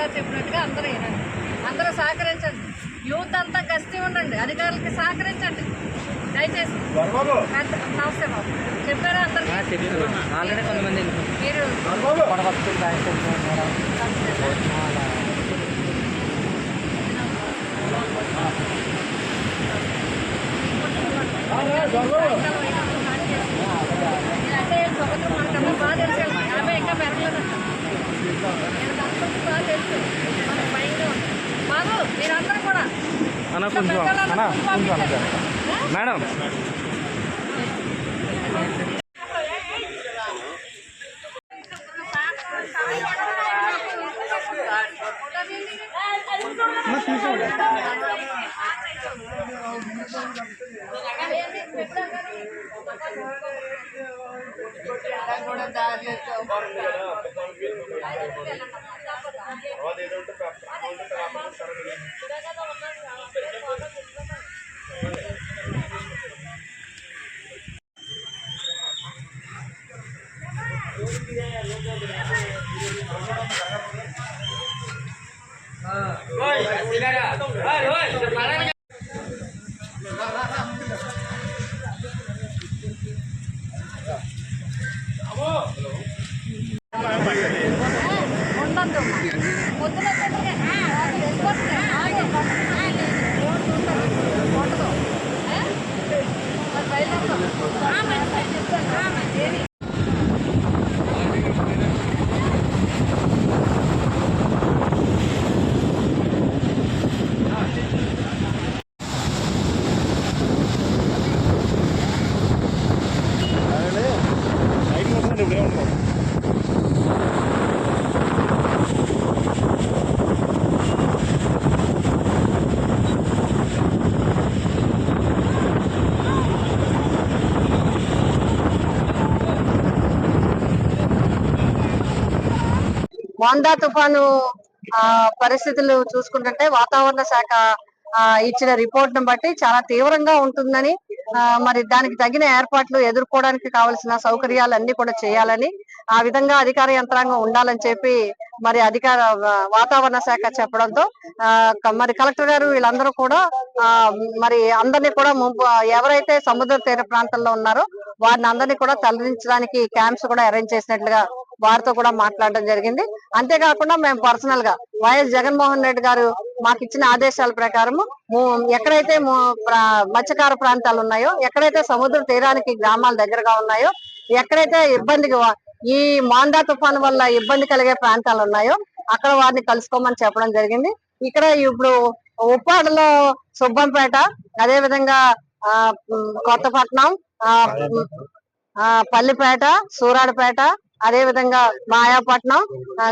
గారు చెప్పినట్టుగా అందరూ వినండి. అందరూ సహకరించండి. యూత్ అంతా గస్తీ ఉండండి. అధికారులకి సహకరించండి. దయచేసి. నమస్తే బాబు. చెప్పారా అందరికీ? ఆల్రెడీ కొంతమంది మీరు అంటే ఒకరు మనకన్నా బాగా తెలుసు యాభై ఇంకా పెరగలేదంట. అన్న కొంచెం అన్న కొంచెం అన్న మేడం. Hai. మోందా తుఫాను ఆ పరిస్థితులు చూసుకుంటుంటే వాతావరణ శాఖ ఇచ్చిన రిపోర్ట్ను బట్టి చాలా తీవ్రంగా ఉంటుందని మరి దానికి తగిన ఏర్పాట్లు ఎదుర్కోవడానికి కావలసిన సౌకర్యాలు అన్ని కూడా చేయాలని ఆ విధంగా అధికార యంత్రాంగం ఉండాలని చెప్పి మరి అధికార వాతావరణ శాఖ చెప్పడంతో ఆ మరి కలెక్టర్ గారు వీళ్ళందరూ కూడా ఆ మరి అందరినీ కూడా ఎవరైతే సముద్ర తీర ప్రాంతంలో ఉన్నారో వారిని అందరినీ కూడా తరలించడానికి క్యాంప్స్ కూడా అరేంజ్ చేసినట్లుగా వారితో కూడా మాట్లాడడం జరిగింది. అంతేకాకుండా మేము పర్సనల్గా వైఎస్ జగన్మోహన్ రెడ్డి గారు మాకు ఇచ్చిన ఆదేశాల ప్రకారము ఎక్కడైతే మత్స్యకార ప్రాంతాలు ఉన్నాయో ఎక్కడైతే సముద్ర తీరానికి గ్రామాలు దగ్గరగా ఉన్నాయో ఎక్కడైతే ఇబ్బందిగా ఈ మాండా తుఫాను వల్ల ఇబ్బంది కలిగే ప్రాంతాలు ఉన్నాయో అక్కడ వారిని కలుసుకోమని చెప్పడం జరిగింది. ఇక్కడ ఇప్పుడు ఉప్పాడలో సుబ్బంపేట అదే విధంగా ఆ కొత్తపట్నం ఆ పల్లిపేట సూరాడపేట అదే విధంగా మాయాపట్నం ఆ,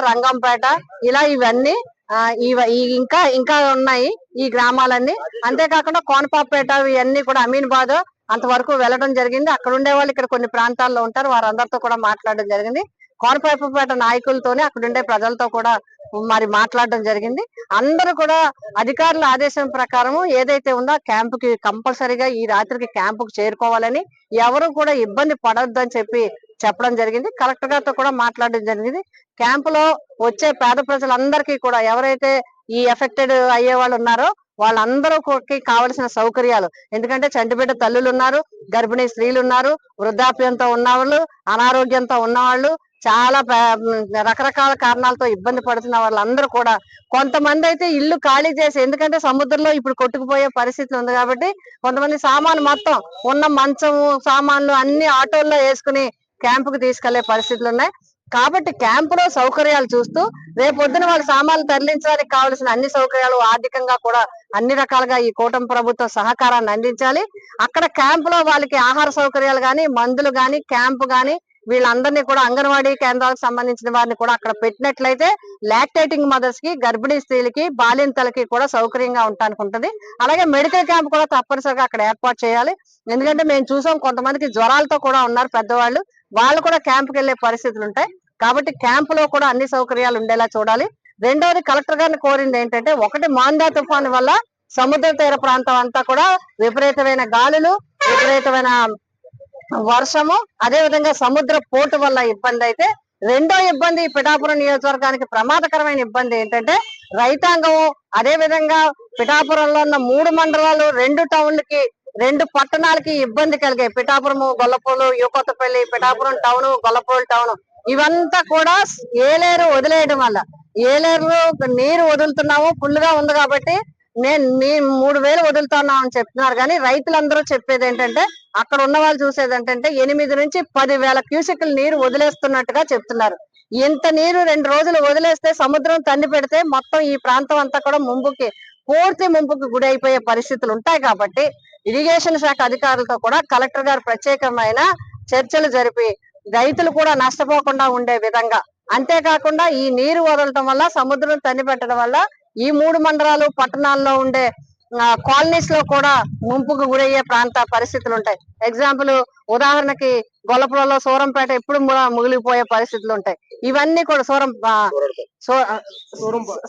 రంగంపేట ఇలా ఇవన్నీ ఆ, ఇవ- ఇంకా ఇంకా ఉన్నాయి ఈ గ్రామాలన్నీ. అంతేకాకుండా కోనపాపేట ఇవన్నీ కూడా అమీన్బాద్ అంతవరకు వెళ్ళడం జరిగింది. అక్కడ ఉండే వాళ్ళు ఇక్కడ కొన్ని ప్రాంతాల్లో ఉంటారు. వారందరితో కూడా మాట్లాడడం జరిగింది. కోనపాపేట నాయకులతోనే అక్కడ ఉండే ప్రజలతో కూడా మరి మాట్లాడడం జరిగింది. అందరూ కూడా అధికారుల ఆదేశం ప్రకారం ఏదైతే ఉందో క్యాంపుకి కి ఈ రాత్రికి క్యాంపుకు చేరుకోవాలని ఎవరు కూడా ఇబ్బంది పడొద్దని చెప్పి చెప్పడం జరిగింది. కలెక్టర్ గారితో కూడా మాట్లాడడం జరిగింది. క్యాంపులో వచ్చే పేద ప్రజలందరికీ కూడా ఎవరైతే ఈ ఎఫెక్టెడ్ అయ్యే వాళ్ళు ఉన్నారో వాళ్ళందరూ కావలసిన సౌకర్యాలు. ఎందుకంటే చంటిబిడ్డ తల్లులు ఉన్నారు గర్భిణీ స్త్రీలు ఉన్నారు వృద్ధాప్యంతో ఉన్నవాళ్ళు అనారోగ్యంతో ఉన్నవాళ్ళు చాలా రకరకాల కారణాలతో ఇబ్బంది పడుతున్న వాళ్ళందరూ కూడా కొంతమంది అయితే ఇల్లు ఖాళీ చేసి ఎందుకంటే సముద్రంలో ఇప్పుడు కొట్టుకుపోయే పరిస్థితి ఉంది కాబట్టి కొంతమంది సామాను మొత్తం ఉన్న మంచము సామాన్లు అన్ని ఆటోల్లో వేసుకుని క్యాంపుకు తీసుకెళ్ళే పరిస్థితులు ఉన్నాయి కాబట్టి క్యాంపులో సౌకర్యాలు చూస్తూ రేపొద్దున వాళ్ళ సామాన్లు తరలించడానికి కావలసిన అన్ని సౌకర్యాలు ఆర్థికంగా కూడా అన్ని రకాలుగా ఈ కూటమి ప్రభుత్వం సహకారాన్ని అందించాలి. అక్కడ క్యాంపులో వాళ్ళకి ఆహార సౌకర్యాలు గాని మందులు గాని క్యాంపు గాని వీళ్ళందరినీ కూడా అంగన్వాడీ కేంద్రాలకు సంబంధించిన వారిని కూడా అక్కడ పెట్టినట్లయితే లాక్టేటింగ్ మదర్స్కి గర్భిణీ స్త్రీలకి బాలింతలకి కూడా సౌకర్యంగా ఉండటానికి ఉంటుంది అలాగే మెడికల్ క్యాంప్ కూడా తప్పనిసరిగా అక్కడ ఏర్పాటు చేయాలి. ఎందుకంటే మేము చూసాం కొంతమందికి జ్వరాలతో కూడా ఉన్నారు పెద్దవాళ్ళు. వాళ్ళు కూడా క్యాంప్కి వెళ్ళే పరిస్థితులు ఉంటాయి. కాబట్టి క్యాంప్లో కూడా అన్ని సౌకర్యాలు ఉండేలా చూడాలి. రెండవది కలెక్టర్ గారిని కోరింది ఏంటంటే ఒకటి మాందా తుఫాను వల్ల సముద్ర తీర ప్రాంతం అంతా కూడా విపరీతమైన గాలులు విపరీతమైన వర్షము అదే విధంగా సముద్ర పోటు వల్ల ఇబ్బంది అయితే రెండో ఇబ్బంది పిఠాపురం నియోజకవర్గానికి ప్రమాదకరమైన ఇబ్బంది ఏంటంటే రైతాంగము అదే విధంగా పిఠాపురంలో ఉన్న మూడు మండలాలు రెండు టౌన్లకి రెండు పట్టణాలకి ఇబ్బంది కలిగాయి. పిఠాపురము గొల్లపూలు యువకొత్తపల్లి పిఠాపురం టౌన్ గొల్లపూలు టౌన్. ఇవంతా కూడా ఏలేరు వదిలేయడం వల్ల. ఏలేరు నీరు వదులుతున్నాము ఫుల్గా ఉంది కాబట్టి నేను నీ మూడు వేలు వదులుతున్నాం అని చెప్తున్నారు కానీ రైతులందరూ చెప్పేది ఏంటంటే అక్కడ ఉన్న వాళ్ళు చూసేది ఏంటంటే ఎనిమిది నుంచి పది వేల క్యూసెక్ల నీరు వదిలేస్తున్నట్టుగా చెప్తున్నారు. ఇంత నీరు రెండు రోజులు వదిలేస్తే సముద్రం తన్ని పెడితే మొత్తం ఈ ప్రాంతం అంతా కూడా ముంపుకి పూర్తి ముంపుకి గురి అయిపోయే పరిస్థితులు ఉంటాయి కాబట్టి ఇరిగేషన్ శాఖ అధికారులతో కూడా కలెక్టర్ గారు ప్రత్యేకమైన చర్చలు జరిపి రైతులు కూడా నష్టపోకుండా ఉండే విధంగా. అంతేకాకుండా ఈ నీరు వదలటం వల్ల సముద్రం తన్ని పెట్టడం వల్ల ఈ మూడు మండలాలు పట్టణాల్లో ఉండే కాలనీస్లో కూడా ముంపుకు గురయ్యే ప్రాంత పరిస్థితులు ఉంటాయి. ఎగ్జాంపుల్ ఉదాహరణకి గొల్లపురంలో సూరంపేట ఎప్పుడు ము- ముగిలిపోయే పరిస్థితులు ఉంటాయి. ఇవన్నీ కూడా సూరం సో-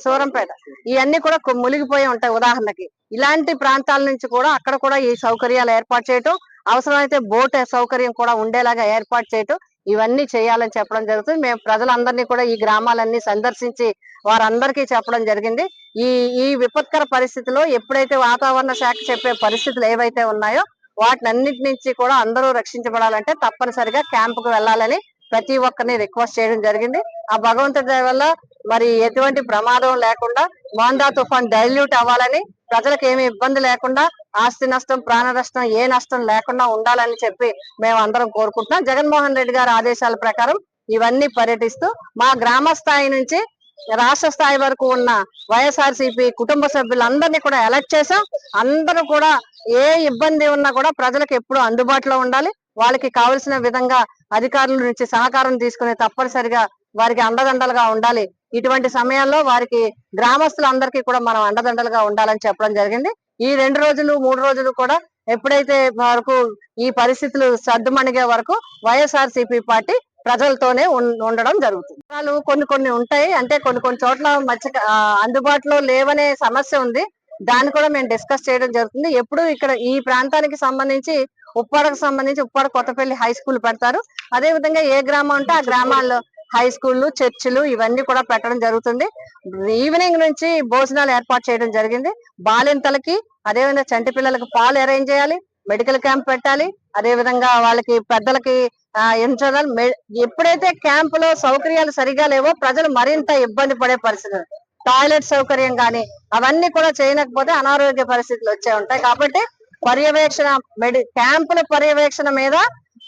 సూరంపేట. ఇవన్నీ కూడా మునిగిపోయి ఉంటాయి ఉదాహరణకి. ఇలాంటి ప్రాంతాల నుంచి కూడా అక్కడ కూడా ఈ సౌకర్యాలు ఏర్పాటు చేయటం అవసరమైతే బోట్ సౌకర్యం కూడా ఉండేలాగా ఏర్పాటు చేయటం ఇవన్నీ చేయాలని చెప్పడం జరుగుతుంది. మేము ప్రజలందరినీ కూడా ఈ గ్రామాలన్నీ సందర్శించి వారందరికీ చెప్పడం జరిగింది. ఈ ఈ విపత్కర పరిస్థితిలో ఎప్పుడైతే వాతావరణ శాఖ చెప్పే పరిస్థితులు ఏవైతే ఉన్నాయో వాటిని అన్నిటి నుంచి కూడా అందరూ రక్షించబడాలంటే తప్పనిసరిగా క్యాంపుకు వెళ్ళాలని ప్రతి ఒక్కరిని రిక్వెస్ట్ చేయడం జరిగింది. ఆ భగవంతుడి వల్ల మరి ఎటువంటి ప్రమాదం లేకుండా మాందా తుఫాన్ డైల్యూట్ అవ్వాలని ప్రజలకు ఏమి ఇబ్బంది లేకుండా ఆస్తి నష్టం ప్రాణ నష్టం ఏ నష్టం లేకుండా ఉండాలని చెప్పి మేము అందరం కోరుకుంటున్నాం. జగన్మోహన్ రెడ్డి గారి ఆదేశాల ప్రకారం ఇవన్నీ పర్యటిస్తూ మా గ్రామ స్థాయి నుంచి రాష్ట్ర స్థాయి వరకు ఉన్న వైఎస్ఆర్సీపీ కుటుంబ సభ్యులందరినీ కూడా ఎలక్ట్ చేశాం. అందరూ కూడా ఏ ఇబ్బంది ఉన్నా కూడా ప్రజలకు ఎప్పుడు అందుబాటులో ఉండాలి. వాళ్ళకి కావలసిన విధంగా అధికారుల నుంచి సహకారం తీసుకుని తప్పనిసరిగా వారికి అండదండలుగా ఉండాలి. ఇటువంటి సమయాల్లో వారికి గ్రామస్తులందరికీ కూడా మనం అండదండలుగా ఉండాలని చెప్పడం జరిగింది. ఈ రెండు రోజులు మూడు రోజులు కూడా ఎప్పుడైతే వరకు ఈ పరిస్థితులు సర్దుమణిగే వరకు వైఎస్ఆర్ పార్టీ ప్రజలతోనే ఉండడం జరుగుతుంది. వాళ్ళు కొన్ని కొన్ని ఉంటాయి. అంటే కొన్ని కొన్ని చోట్ల మధ్య అందుబాటులో లేవనే సమస్య ఉంది. దాన్ని కూడా మేము డిస్కస్ చేయడం జరుగుతుంది. ఎప్పుడు ఇక్కడ ఈ ప్రాంతానికి సంబంధించి ఉప్పాడకు సంబంధించి ఉప్పాడ కొత్తపల్లి హై స్కూల్ పెడతారు. అదే విధంగా ఏ గ్రామం ఉంటే ఆ గ్రామాల్లో హై స్కూళ్ళు చర్చిలు ఇవన్నీ కూడా పెట్టడం జరుగుతుంది. ఈవినింగ్ నుంచి భోజనాలు ఏర్పాటు చేయడం జరిగింది. బాలింతలకి అదేవిధంగా చంటి పిల్లలకు పాలు అరేంజ్ చేయాలి మెడికల్ క్యాంప్ పెట్టాలి అదే విధంగా వాళ్ళకి పెద్దలకి ఆ, ఎప్పుడైతే క్యాంప్లో సౌకర్యాలు సరిగా లేవో ప్రజలు మరింత ఇబ్బంది పడే పరిస్థితి టాయిలెట్ సౌకర్యం కానీ అవన్నీ కూడా చేయలేకపోతే అనారోగ్య పరిస్థితులు వచ్చే ఉంటాయి. కాబట్టి పర్యవేక్షణ మెడి క్యాంపుల పర్యవేక్షణ మీద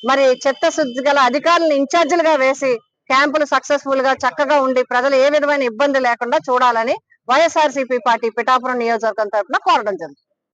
మరి చిత్తశుద్ధి గల అధికారులను ఇన్ఛార్జీలుగా వేసి క్యాంపులు సక్సెస్ఫుల్గా చక్కగా ఉండి ప్రజలు ఏ విధమైన ఇబ్బంది లేకుండా చూడాలని వైఎస్ఆర్సీపీ పార్టీ పిఠాపురం నియోజకవర్గం తరఫున కోరడం జరుగుతుంది.